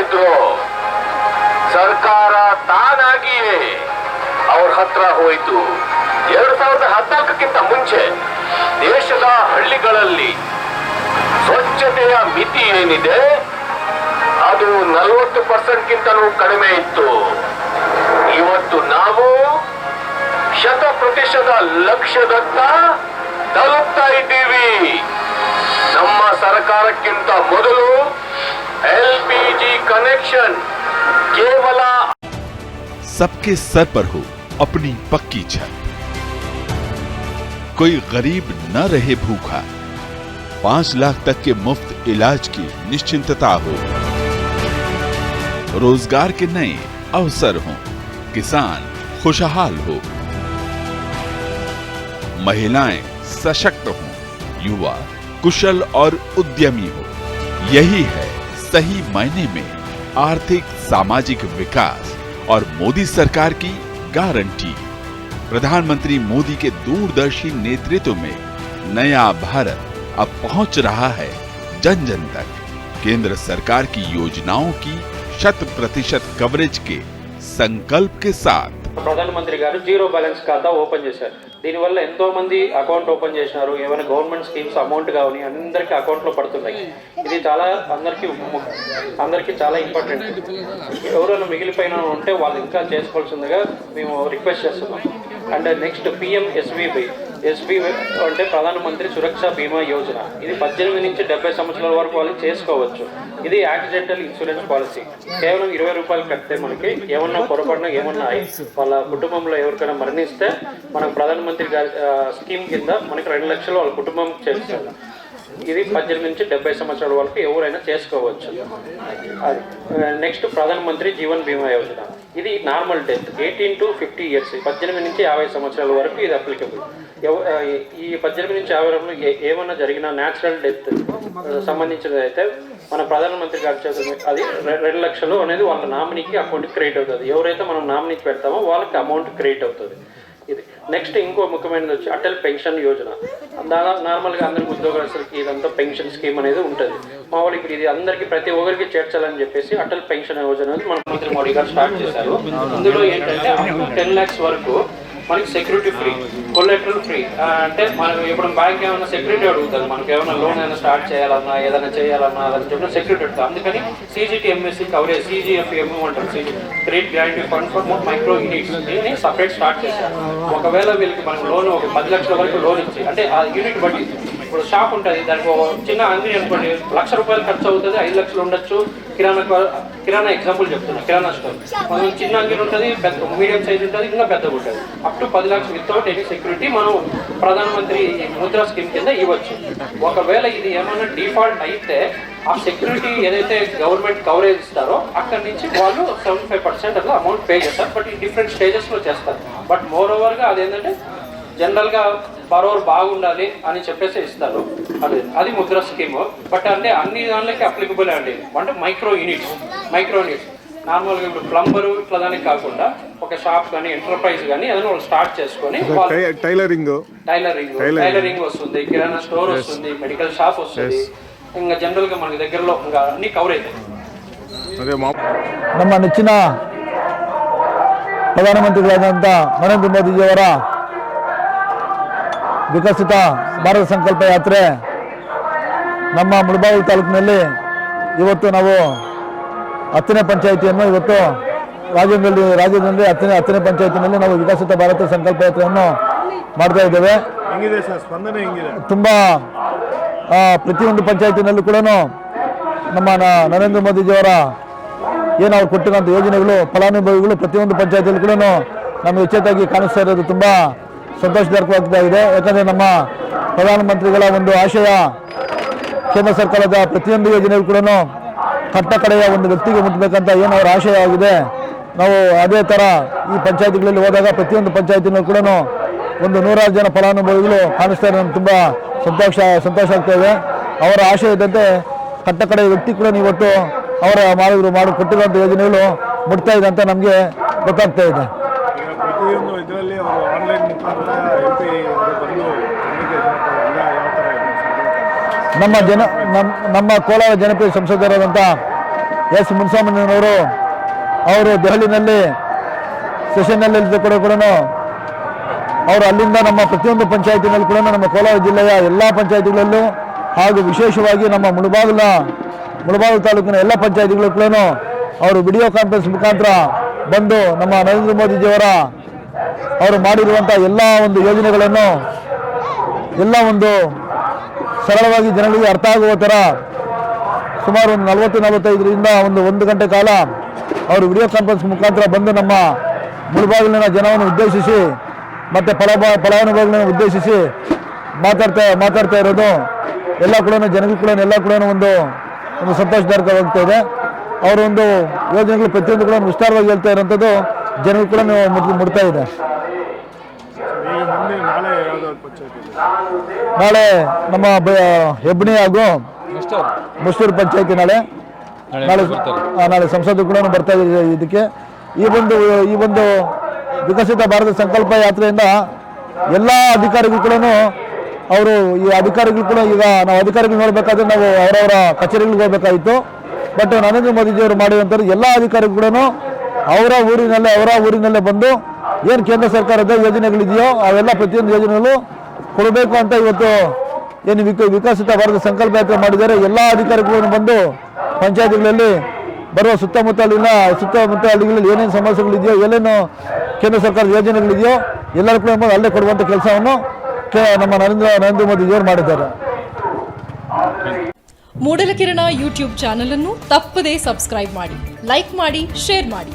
ಇದ್ರು. ಸರ್ಕಾರ ತಾನಾಗಿಯೇ ಅವ್ರ ಹತ್ರ ಹೋಯ್ತು. ಎರಡ್ ಸಾವಿರದ ಹದಿನಾಲ್ಕಕ್ಕಿಂತ ಮುಂಚೆ ದೇಶದ ಹಳ್ಳಿಗಳಲ್ಲಿ ಸ್ವಚ್ಛತೆಯ ಮಿತಿ ಏನಿದೆ, ಅದು ನಲವತ್ತು ಪರ್ಸೆಂಟ್ಗಿಂತಲೂ ಕಡಿಮೆ ಇತ್ತು. ಇವತ್ತು ನಾವು ಶತ ಪ್ರತಿಶತ ಲಕ್ಷದತ್ತ ತಲುಪ್ತಾ ಇದ್ದೀವಿ. ನಮ್ಮ ಸರ್ಕಾರಕ್ಕಿಂತ ಮೊದಲು एलपीजी कनेक्शन केवला सबके सर पर हो अपनी पक्की छत। कोई गरीब न रहे भूखा। पाँच लाख तक के मुफ़्त इलाज की निश्चिंतता हो। रोज़गार के नए अवसर हो। किसान खुशहाल हो। महिलाएँ सशक्त हो। युवा कुशल और उद्यमी हो। यही है सही मायने में आर्थिक सामाजिक विकास और मोदी सरकार की गारंटी प्रधानमंत्री मोदी के दूरदर्शी नेतृत्व में नया भारत अब पहुंच रहा है जन जन तक केंद्र सरकार की योजनाओं की शत प्रतिशत कवरेज के संकल्प के साथ ప్రధానమంత్రి గారు జీరో బ్యాలెన్స్ ఖాతా ఓపెన్ చేశారు దీనివల్ల ఎంతో మంది అకౌంట్ ఓపెన్ చేసినారు ఏమైనా గవర్నమెంట్ స్కీమ్స్ అమౌంట్ కావని అందరికీ అకౌంట్లో పడుతున్నాయి. ఇది చాలా అందరికీ అందరికీ చాలా ఇంపార్టెంట్. ఎవరైనా మిగిలిపోయిన ఉంటే వాళ్ళు ఇంకా చేసుకోవాల్సిందిగా మేము రిక్వెస్ట్ చేస్తున్నాం. And next PM SVB. SB అంటే ప్రధానమంత్రి సురక్ష బీమా యోజన. ఇది పద్దెనిమిది నుంచి డెబ్బై సంవత్సరాల వరకు వాళ్ళు చేసుకోవచ్చు. ఇది యాక్సిడెంటల్ ఇన్సూరెన్స్ పాలసీ. కేవలం ఇరవై రూపాయలు కడితే మనకి ఏమన్నా పొరపాటున ఏమన్నా వాళ్ళ కుటుంబంలో ఎవరికైనా మరణిస్తే మనకు ప్రధానమంత్రి గారి స్కీమ్ కింద మనకి రెండు లక్షలు వాళ్ళ కుటుంబం చేస్తారు ఇది పద్దెనిమిది నుంచి డెబ్బై సంవత్సరాల వరకు ఎవరైనా చేసుకోవచ్చు. అది నెక్స్ట్ ప్రధానమంత్రి జీవన్ బీమా యోజన. ఇది normal death eighteen to fifty years పద్దెనిమిది నుంచి యాభై సంవత్సరాల వరకు ఇది అప్లికబుల్. ఈ పద్దెనిమిది నుంచి యాభై వరకు ఏమన్నా జరిగినా న్యాచురల్ డెత్ సంబంధించినది అయితే మన ప్రధానమంత్రి గారి చేత అది రెండు లక్షలు అనేది వాళ్ళ నామినీకి అకౌంట్ క్రియేట్ అవుతుంది. ఎవరైతే మనం నామినీకి పెడతామో వాళ్ళకి అమౌంట్ క్రియేట్ అవుతుంది. ఇది నెక్స్ట్ ఇంకో ముఖ్యమైనది వచ్చి అటల్ పెన్షన్ యోజన. దాదాపు నార్మల్గా అందరికి ఉద్యోగస్తులకి ఇదంతా పెన్షన్ స్కీమ్ అనేది ఉంటుంది. మామూలు ఇప్పుడు ఇది అందరికీ ప్రతి ఒక్కరికి చేర్చాలని చెప్పేసి అటల్ పెన్షన్ యోజన అనేది మన మంత్రి మోడీ గారు స్టార్ట్ చేశారు. ఇందులో ఏంటంటే టెన్ ల్యాక్స్ వరకు మనకి సెక్యూరిటీ ఫ్రీ కొలెటరల్ ఫ్రీ అంటే మనం ఇప్పుడు బ్యాంక్ ఏమైనా సెక్యూరిటీ అడుగుతుంది మనకి ఏమైనా లోన్ ఏమైనా స్టార్ట్ చేయాలన్నా ఏదైనా చేయాలన్నా అదని చెప్పిన సెక్యూరిటీ అడుగుతుంది అందుకని సీజీటీ ఎంఎస్సీ కవరేజ్ సీజీఎఫ్ఎం అంటారు. CG credit guarantee fund for micro units దీన్ని సపరేట్ స్టార్ట్ చేశారు. ఒకవేళ వీళ్ళకి మనకు లోన్ ఒక పది లక్షల వరకు లోన్ ఇచ్చి అంటే ఆ యూనిట్ బట్టి ఇప్పుడు షాప్ ఉంటుంది. దానికి ఒక చిన్న అంగడి అనుకోండి. లక్ష రూపాయలు ఖర్చు అవుతుంది ఐదు లక్షలు ఉండొచ్చు. కిరాణా కిరాణా ఎగ్జాంపుల్ చెప్తున్నా కిరాణా స్టోర్. మనం చిన్న అంగడి ఉంటుంది పెద్ద మీడియం సైజ్ ఉంటుంది ఇంకా పెద్దగా ఉంటుంది. అప్ టు పది లక్షలు వితౌట్ ఎనీ సెక్యూరిటీ మనం ప్రధానమంత్రి ముద్రా స్కీమ్ కింద ఇవ్వచ్చు. ఒకవేళ ఇది ఏమైనా డిఫాల్ట్ అయితే ఆ సెక్యూరిటీ ఏదైతే గవర్నమెంట్ కవరేజ్ ఇస్తారో అక్కడి నుంచి వాళ్ళు సెవెంటీ ఫైవ్ పర్సెంట్ అట్లా అమౌంట్ పే చేస్తారు. బట్ ఈ డిఫరెంట్ స్టేజెస్లో చేస్తారు. బట్ మోర్ ఓవర్గా అదేంటంటే జనరల్గా బరోవర్ బాగుండాలి అని చెప్పేసి ఇస్తారు అది అది ముద్ర స్కీమ్ బట్ అంటే అన్ని దానిలకి అప్లికబుల్ అండి అంటే మైక్రో యూనిట్స్ మైక్రో యూనిట్స్ నార్మల్గా ఇప్పుడు ప్లంబరు ఇట్లా దానికి కాకుండా ఒక షాప్ కానీ ఎంటర్ప్రైజ్ కానీ ఏదైనా వాళ్ళు స్టార్ట్ చేసుకొని వాళ్ళు టై- టైలరింగ్ టైలరింగ్ టైలరింగ్. టైలరింగ్ వస్తుంది కిరాణా స్టోర్ వస్తుంది మెడికల్ షాప్ వస్తుంది ఇంకా జనరల్గా మనకి దగ్గరలో ఇంకా అన్ని కవర్ అవుతాయి అదే మా ನಮ್ಮ ನೆಚ್ಚಿನ ಪ್ರಧಾನಮಂತ್ರಿಗಳಾದಂಥ ನರೇಂದ್ರ ಮೋದಿಜಿಯವರ ವಿಕಸಿತ ಭಾರತ ಸಂಕಲ್ಪ ಯಾತ್ರೆ ನಮ್ಮ ಮುಳಬಾಗಿಲು ತಾಲೂಕಿನಲ್ಲಿ ಇವತ್ತು ನಾವು ಹತ್ತನೇ ಪಂಚಾಯಿತಿಯನ್ನು ಇವತ್ತು ರಾಜ್ಯದಲ್ಲಿ ರಾಜ್ಯದಲ್ಲಿ ಹತ್ತನೇ ಹತ್ತನೇ ಪಂಚಾಯಿತಿನಲ್ಲಿ ನಾವು ವಿಕಸಿತ ಭಾರತ ಸಂಕಲ್ಪ ಯಾತ್ರೆಯನ್ನು ಮಾಡ್ತಾ ಇದ್ದೇವೆ. ತುಂಬ ಪ್ರತಿಯೊಂದು ಪಂಚಾಯತಿನಲ್ಲೂ ಕೂಡ ನಮ್ಮ ನರೇಂದ್ರ ಮೋದಿಜಿಯವರ ಏನು ಅವ್ರು ಕೊಟ್ಟಿರೋಂಥ ಯೋಜನೆಗಳು ಫಲಾನುಭವಿಗಳು ಪ್ರತಿಯೊಂದು ಪಂಚಾಯತಿಯಲ್ಲಿ ಕೂಡ ನಮಗೆ ಹೆಚ್ಚೆತ್ತಾಗಿ ಕಾಣಿಸ್ತಾ ಇರೋದು ತುಂಬ ಸಂತೋಷದಾಯಕವಾಗ್ತಾ ಇದೆ. ಯಾಕಂದರೆ ನಮ್ಮ ಪ್ರಧಾನಮಂತ್ರಿಗಳ ಒಂದು ಆಶಯ, ಕೇಂದ್ರ ಸರ್ಕಾರದ ಪ್ರತಿಯೊಂದು ಯೋಜನೆಗಳು ಕೂಡ ಕಟ್ಟ ಕಡೆಯ ಒಂದು ವ್ಯಕ್ತಿಗೆ ಮುಟ್ಟಬೇಕಂತ ಏನು ಅವರ ಆಶಯ ಆಗಿದೆ. ನಾವು ಅದೇ ಥರ ಈ ಪಂಚಾಯತಿಗಳಲ್ಲಿ ಹೋದಾಗ ಪ್ರತಿಯೊಂದು ಪಂಚಾಯತಿನೂ ಕೂಡ ಒಂದು ನೂರಾರು ಜನ ಫಲಾನುಭವಿಗಳು ಕಾಣಿಸ್ತಾ ನಮ್ಗೆ ತುಂಬ ಸಂತೋಷ ಸಂತೋಷ ಆಗ್ತಾಯಿದೆ ಅವರ ಆಶಯದಂತೆ ಇದ್ದಂತೆ ಕಟ್ಟಕಡೆಯ ವ್ಯಕ್ತಿ ಕೂಡ ಇವತ್ತು ಅವರ ಮಾಡಿದ್ರು ಮಾಡಿ ಕೊಟ್ಟಿರುವಂಥ ಯೋಜನೆಗಳು ಮುಟ್ತಾ ಇದೆ ಅಂತ ನಮಗೆ ಗೊತ್ತಾಗ್ತಾ ಇದೆ. ಪ್ರತಿಯೊಂದು ಇದರಲ್ಲಿ ಅವರು ಆನ್ಲೈನ್ ಮುಖಾಂತರ ಎಂ ಪಿ ಬಂದು? ನಮ್ಮ ಜನ ನಮ್ಮ ನಮ್ಮ ಕೋಲಾರ ಜನಪ್ರಿಯ ಸಂಸದರಾದಂಥ ಎಸ್ ಮುನ್ಸಾಮಣ್ಣನವರು ಅವರು ದೆಹಲಿನಲ್ಲಿ ಸೆಷನ್ನಲ್ಲಿ ಕೂಡ ಕೂಡ ಅವರು ಅಲ್ಲಿಂದ ನಮ್ಮ ಪ್ರತಿಯೊಂದು ಪಂಚಾಯತಿನಲ್ಲಿ ಕೂಡ ನಮ್ಮ ಕೋಲಾರ ಜಿಲ್ಲೆಯ ಎಲ್ಲ ಪಂಚಾಯತಿಗಳಲ್ಲೂ ಹಾಗೂ ವಿಶೇಷವಾಗಿ ನಮ್ಮ ಮುಳಬಾಗಿಲ, ಮುಳಬಾಗಿಲು ತಾಲೂಕಿನ ಎಲ್ಲ ಪಂಚಾಯತಿಗಳು ಕೂಡ ಅವರು ವಿಡಿಯೋ ಕಾನ್ಫರೆನ್ಸ್ ಮುಖಾಂತರ ಬಂದು ನಮ್ಮ ನರೇಂದ್ರ ಮೋದಿಜಿಯವರ ಅವರು ಮಾಡಿರುವಂಥ ಎಲ್ಲ ಒಂದು ಯೋಜನೆಗಳನ್ನು ಎಲ್ಲ ಒಂದು ಸರಳವಾಗಿ ಜನಗಳಿಗೆ ಅರ್ಥ ಆಗುವ ಥರ ಸುಮಾರು ಒಂದು ನಲವತ್ತು, ನಲವತ್ತೈದರಿಂದ ಒಂದು ಒಂದು ಗಂಟೆ ಕಾಲ ಅವರು ವಿಡಿಯೋ ಕಾನ್ಫರೆನ್ಸ್ ಮುಖಾಂತರ ಬಂದು ನಮ್ಮ ಮುಳುಬಾಗಿಲಿನ ಜನವನ್ನು ಉದ್ದೇಶಿಸಿ ಮತ್ತು ಫಲ ಫಲಾನುಭವಿಗಳನ್ನು ಉದ್ದೇಶಿಸಿ ಮಾತಾಡ್ತಾ ಮಾತಾಡ್ತಾ ಇರೋದು. ಎಲ್ಲ ಕೂಡ ಜನಗಳು ಕೂಡ ಎಲ್ಲ ಕೂಡ ಒಂದು ಒಂದು ಸಂತೋಷದಾಯಕವಾಗ್ತಾ ಇದೆ. ಅವರೊಂದು ಯೋಜನೆಗಳು ಪ್ರತಿಯೊಂದು ಕೂಡ ವಿಸ್ತಾರವಾಗಿ ಹೇಳ್ತಾ ಇರೋಂಥದ್ದು. ಜನಗಳು ಕೂಡ ಮುಟ್- ಮುಟ್ತಾ ಇದೆ. ನಾಳೆ ಯಾವ್ದಾದ್ರು ಪಂಚಾಯತ್ ನಾಳೆ ನಮ್ಮ ಬ- ಹೆಬ್ಣಿ ಹಾಗೂ ಮುಷ್ಟೂರು ಪಂಚಾಯತಿ ನಾಳೆ. ನಾಳೆ ಆ, ನಾಳೆ ಸಂಸದರು ಕೂಡ ಬರ್ತಾ ಇದೆ ಇದಕ್ಕೆ. ಈ ಒಂದು ಈ ಒಂದು ವಿಕಸಿತ ಭಾರತ ಸಂಕಲ್ಪ ಯಾತ್ರೆಯಿಂದ ಎಲ್ಲ ಅಧಿಕಾರಿಗಳು ಕೂಡ ಅವರು ಈ ಅಧಿಕಾರಿಗಳು ಕೂಡ ಈಗ ನಾವು ಅಧಿಕಾರಿಗಳು ನೋಡಬೇಕಾದ್ರೆ ನಾವು ಅವರವರ ಕಚೇರಿಗಳಿಗೆ ಹೋಗಬೇಕಾಯಿತು ಬಟ್ ನರೇಂದ್ರ ಮೋದಿಜಿಯವರು ಮಾಡಿರುವಂಥದ್ದು ಎಲ್ಲ ಅಧಿಕಾರಿಗಳು ಕೂಡ ಅವರ ಊರಿನಲ್ಲೇ ಅವರ ಊರಿನಲ್ಲೇ ಬಂದು ಏನು ಕೇಂದ್ರ ಸರ್ಕಾರದ ಯೋಜನೆಗಳಿದೆಯೋ ಅವೆಲ್ಲ ಪ್ರತಿಯೊಂದು ಯೋಜನೆಗಳು ಕೊಡಬೇಕು ಅಂತ ಇವತ್ತು ಏನು ವಿಕ, ವಿಕಸಿತ ಭಾರತ ಸಂಕಲ್ಪ ಯಾತ್ರೆ ಮಾಡಿದ್ದಾರೆ. ಎಲ್ಲ ಅಧಿಕಾರಿಗಳನ್ನು ಬಂದು ಪಂಚಾಯತಿಗಳಲ್ಲಿ ಬರುವ ಸುತ್ತಮುತ್ತಲಿನ ಸುತ್ತಮುತ್ತ ಹಳ್ಳಿಗಳಲ್ಲಿ ಏನೇನು ಸಮಸ್ಯೆಗಳಿದೆಯೋ, ಏನೇನು ಕೇಂದ್ರ ಸರ್ಕಾರದ ಯೋಜನೆಗಳಿದೆಯೋ ಎಲ್ಲರೂ ಕೂಡ ಅಲ್ಲೇ ಕೊಡುವಂಥ ಕೆಲಸವನ್ನು ನಮ್ಮ ನರೇಂದ್ರ ನರೇಂದ್ರ ಮೋದಿ ಇವರು ಮಾಡಿದ್ದಾರೆ. ಮೂಡಲಕಿರಣ ಯೂಟ್ಯೂಬ್ ಚಾನಲ್ ಅನ್ನು ತಪ್ಪದೇ ಸಬ್ಸ್ಕ್ರೈಬ್ ಮಾಡಿ, ಲೈಕ್ ಮಾಡಿ, ಶೇರ್ ಮಾಡಿ.